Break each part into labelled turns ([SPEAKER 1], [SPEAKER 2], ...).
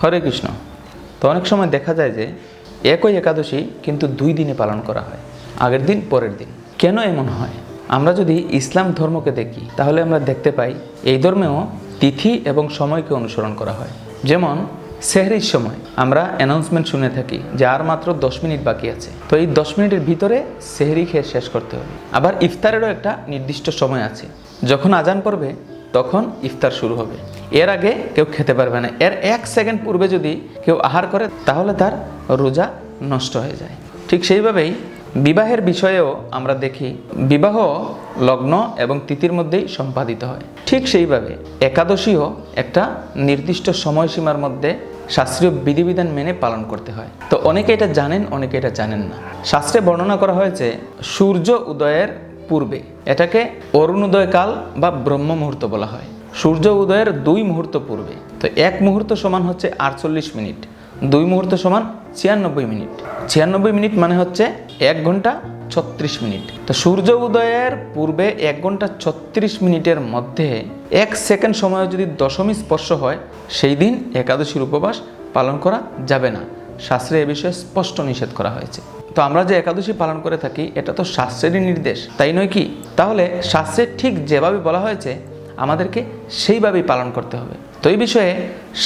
[SPEAKER 1] হরে কৃষ্ণ। তো অনেক সময় দেখা যায় যে একই একাদশী কিন্তু দুই দিনে পালন করা হয়, আগের দিন, পরের দিন। কেন এমন হয়? আমরা যদি ইসলাম ধর্মকে দেখি, তাহলে আমরা দেখতে পাই এই ধর্মেও তিথি এবং সময়কে অনুসরণ করা হয়। যেমন সেহরির সময় আমরা অ্যানাউন্সমেন্ট শুনে থাকি যে আর মাত্র দশ মিনিট বাকি আছে। তো এই দশ মিনিটের ভিতরে সেহরি খেয়ে শেষ করতে হবে। আবার ইফতারেরও একটা নির্দিষ্ট সময় আছে। যখন আজান পড়বে তখন ইফতার শুরু হবে। এর আগে কেউ খেতে পারবে না। এর এক সেকেন্ড পূর্বে যদি কেউ আহার করে, তাহলে তার রোজা নষ্ট হয়ে যায়। ঠিক সেইভাবেই বিবাহের বিষয়েও আমরা দেখি, বিবাহ লগ্ন এবং তিথির মধ্যেই সম্পাদিত হয়। ঠিক সেইভাবে একাদশীও একটা নির্দিষ্ট সময়সীমার মধ্যে শাস্ত্রীয় বিধিবিধান মেনে পালন করতে হয়। তো অনেকে এটা জানেন, অনেকে এটা জানেন না। শাস্ত্রে বর্ণনা করা হয়েছে, সূর্য উদয়ের পূর্বে। এটাকে অরুণোদয় কাল বা ব্রহ্ম মুহূর্ত বলা হয়। সূর্য উদয়ের দুই মুহূর্ত পূর্বে। তো এক মুহূর্ত সমান হচ্ছে আটচল্লিশ মিনিট, দুই মুহূর্ত সমান ছিয়ানব্বই মিনিট। ছিয়ানব্বই মিনিট মানে হচ্ছে এক ঘণ্টা ছত্রিশ মিনিট। তো সূর্য উদয়ের পূর্বে এক ঘণ্টা ছত্রিশ মিনিটের মধ্যে এক সেকেন্ড সময় যদি দশমী স্পর্শ হয়, সেই দিন একাদশীর উপবাস পালন করা যাবে না। শাস্ত্রে এ বিষয়ে স্পষ্ট নিষেধ করা হয়েছে। তো আমরা যে একাদশী পালন করে থাকি, এটা তো শাস্ত্রেরই নির্দেশ, তাই নয় কি? তাহলে শাস্ত্রে ঠিক যেভাবে বলা হয়েছে, আমাদেরকে সেইভাবেই পালন করতে হবে। তো এই বিষয়ে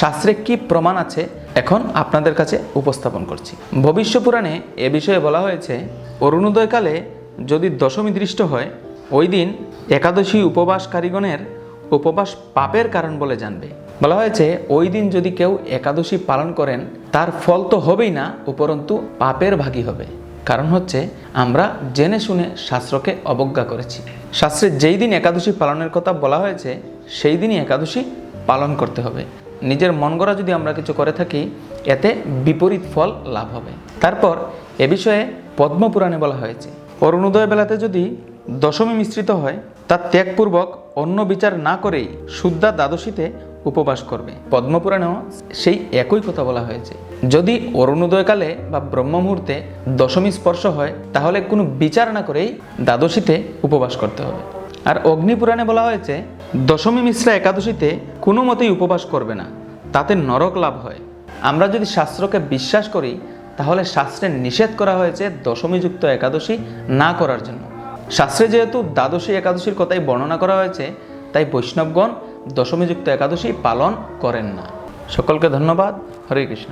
[SPEAKER 1] শাস্ত্রে কি প্রমাণ আছে, এখন আপনাদের কাছে উপস্থাপন করছি। ভবিষ্য পুরাণে এ বিষয়ে বলা হয়েছে, অরুণোদয়কালে যদি দশমী দৃষ্ট হয়, ওই দিন একাদশী উপবাসকারীগণের উপবাস পাপের কারণ বলে জানবে। বলা হয়েছে, ওই দিন যদি কেউ একাদশী পালন করেন, তার ফল তো হবেই না, উপরন্তু পাপের ভাগী হবে। কারণ হচ্ছে আমরা জেনে শুনে শাস্ত্রকে অবজ্ঞা করেছি। শাস্ত্রে যেই দিন একাদশী পালনের কথা বলা হয়েছে, সেই দিনই একাদশী পালন করতে হবে। নিজের মন গড়া যদি আমরা কিছু করে থাকি, এতে বিপরীত ফল লাভ হবে। তারপর এ বিষয়ে পদ্মপুরাণে বলা হয়েছে, অরুণোদয় বেলাতে যদি দশমী মিশ্রিত হয় তার ত্যাগপূর্বক অন্য বিচার না করেই শুদ্ধা দ্বাদশীতে উপবাস করবে। পদ্মপুরাণেও সেই একই কথা বলা হয়েছে। যদি অরুণোদয়কালে বা ব্রহ্ম মুহূর্তে দশমী স্পর্শ হয়, তাহলে কোনো বিচার না করেই দ্বাদশীতে উপবাস করতে হবে। আর অগ্নিপুরাণে বলা হয়েছে, দশমী মিশ্রা একাদশীতে কোনো মতেই উপবাস করবে না, তাতে নরক লাভ হয়। আমরা যদি শাস্ত্রকে বিশ্বাস করি, তাহলে শাস্ত্রে নিষেধ করা হয়েছে দশমীযুক্ত একাদশী না করার জন্য। শাস্ত্রে যেহেতু দ্বাদশী একাদশীর কথাই বর্ণনা করা হয়েছে, তাই বৈষ্ণবগণ দশমীযুক্ত একাদশী পালন করেন না। সকলকে ধন্যবাদ। হরে কৃষ্ণ।